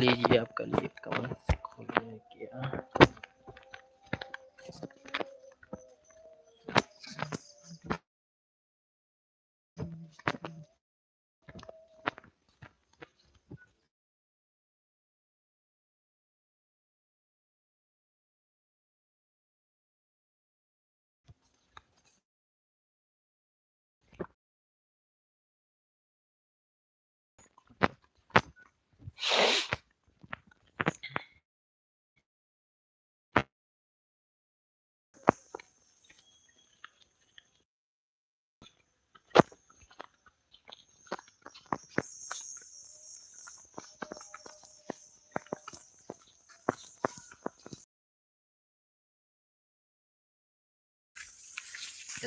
लीजिए आपका लिए कमर खोलने किया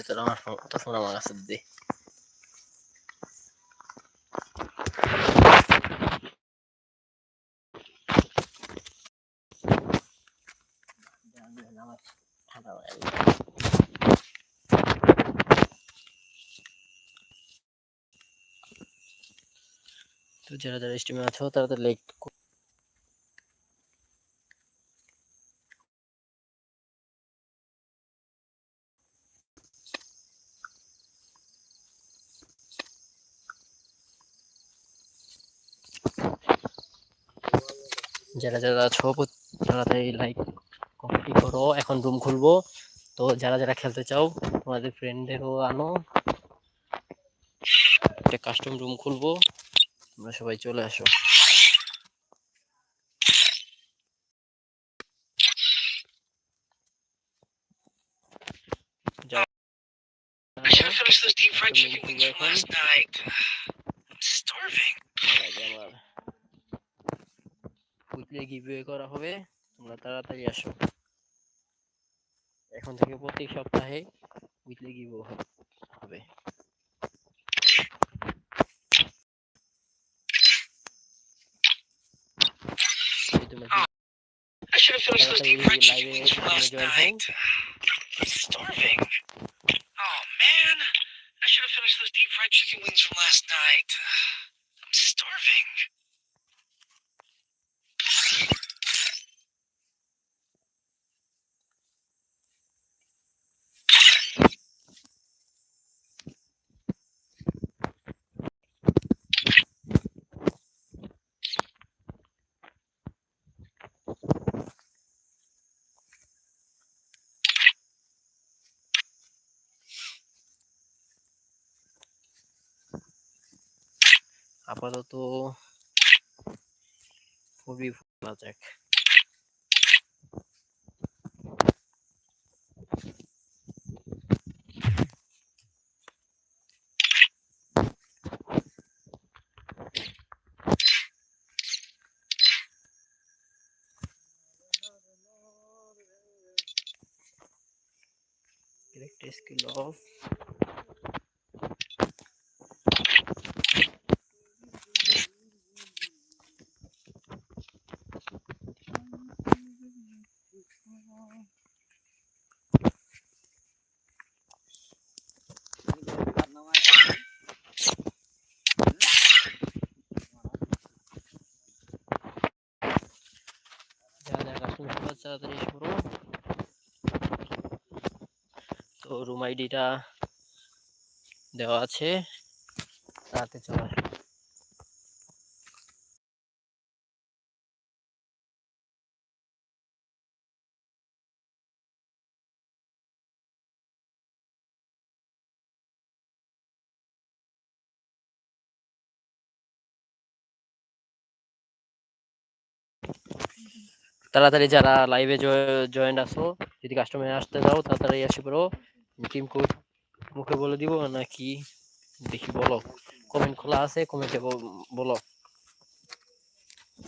te lo más fotos una más de তো যারা যারা স্ট্রিমে আছো তারা তো লাইক যারা যারা আছো তাড়াতাড়ি লাইক কমেন্ট করো এখন রুম খুলবো। তো যারা যারা খেলতে চাও তোমাদের ফ্রেন্ডদেরও আনো। একটা কাস্টম রুম খুলবো। তোমরা সবাই চলে আসো। I should have finished those deep fried chicken wings last night. I'm starving. Weekly giveaway করা হবে তোমরা তাড়াতাড়ি আসো এখন থেকে প্রতি সপ্তাহে উইকলি গিভ হবে I should have. Oh I should have finished those deep fried chicken wings from last night. I'm starving. আপাতত খুবই ভালো যাক Character skill off. যারা যারা কাস্টমার সবাই তাড়াতাড়ি এসে পড়ব তো রুম আইডিটা দেওয়া আছে তাতে চলে। তাড়াতাড়ি যারা লাইভে জয়েন্ট আসো যদি কাস্টমার আসতে দাও তাড়াতাড়ি এসে পড়ো টিম কোড মুখে বলে দিব নাকি দেখি বলো। কমেন্ট খোলা আছে কমেন্টে বলো।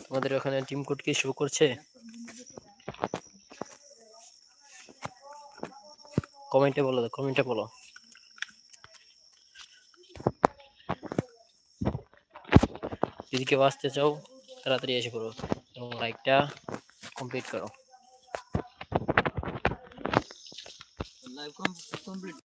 তোমাদের ওখানে টিম কোড কি শো করছে? কমেন্টে বলো কমেন্টে বলো। যদি কেউ আসতে চাও, তাড়াতাড়ি এসে পড়ো এবং লাইকটা কমপ্লিট করো লাইভ কমপ্লিট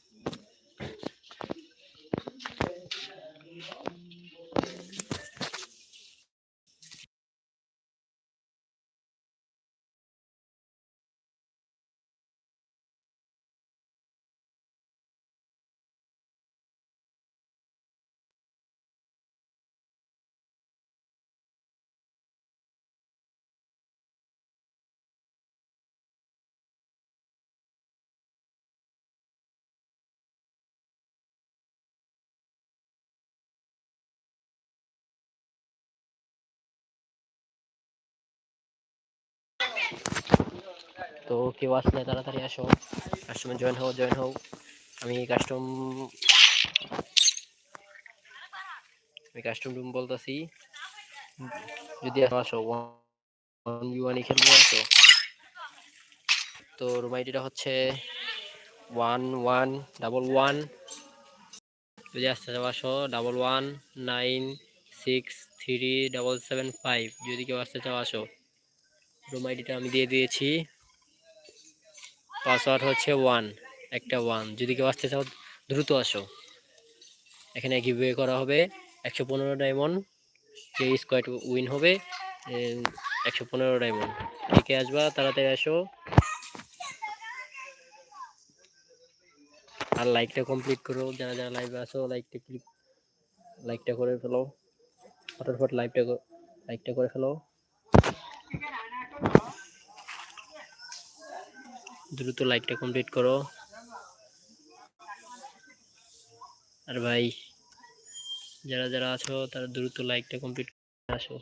তো কেউ আসলে তাড়াতাড়ি আসো। কাস্টমার জয়েন হও জয়েন হও। আমি কাস্টম আমি কাস্টম রুম বলতেছি। যদি আসো ওয়ান ইউ ওয়ান খেলব আসো। তো রুম আইডিটা হচ্ছে ওয়ান ওয়ান ডাবল ওয়ান যদি আসতে আসো double one nine six three double seven five যদি কেউ আসতে চাও, আসো। রুম আইডিটা আমি দিয়ে দিয়েছি। পাসওয়ার্ড হচ্ছে ওয়ান একটা ওয়ান যদি কেউ আসতে চাও, দ্রুত আসো। এখানে গিভওয়ে করা হবে। একশো পনেরো ডায়মন্ড যে স্কোয়াড উইন হবে একশো পনেরো ডায়মন্ড কে আসবা, তাড়াতাড়ি আসো। আর লাইকটা কমপ্লিট করো। যারা যারা লাইভে আসো লাইকটা ক্লিক লাইকটা করে ফেলো। ফটাফট লাইভটা লাইকটা করে ফেলো। দ্রুত লাইকটা কমপ্লিট করো। আর ভাই, যারা যারা আছো, তারা দ্রুত লাইকটা কমপ্লিট আসো।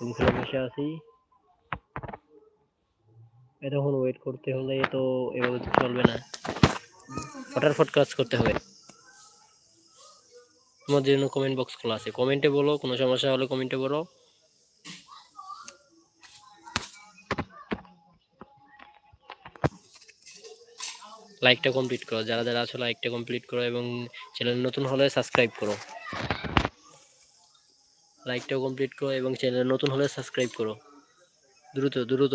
রুম খুলে বসে আছি। এতক্ষণ ওয়েট করতে হলে তো এভাবে তো চলবে না। ফটাফট কাজ করতে হবে। তোমাদের জন্য কমেন্ট বক্স খোলা আছে। কমেন্টে বলো, কোনো সমস্যা হলে কমেন্টে বলো। লাইকটা কমপ্লিট করো, যারা যারা আছো লাইকটা কমপ্লিট করো এবং চ্যানেল নতুন হলে সাবস্ক্রাইব করো। লাইকটাও কমপ্লিট করো এবং চ্যানেল নতুন হলে সাবস্ক্রাইব করো। দ্রুত দ্রুত।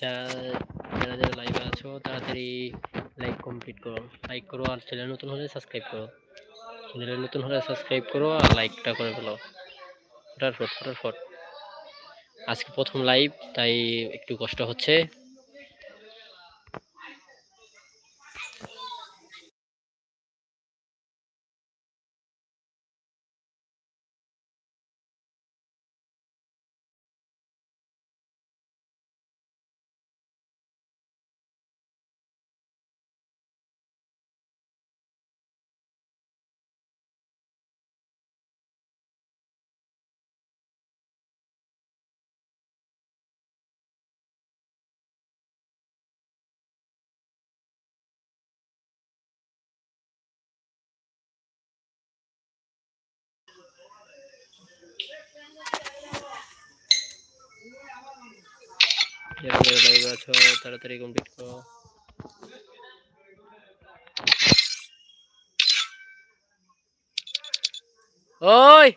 যারা যারা যারা লাইভে আছো, তাড়াতাড়ি লাইক কমপ্লিট করো। লাইক করো আর চ্যানেল নতুন হলে সাবস্ক্রাইব করো। চ্যানেল নতুন হলে সাবস্ক্রাইব করো আর লাইকটা করে ফেলো। ফটার ফট আজকে প্রথম লাইভ তাই একটু কষ্ট হচ্ছে। যারা যারা লাইভে আছো তাড়াতাড়ি কমপ্লিট করো ওই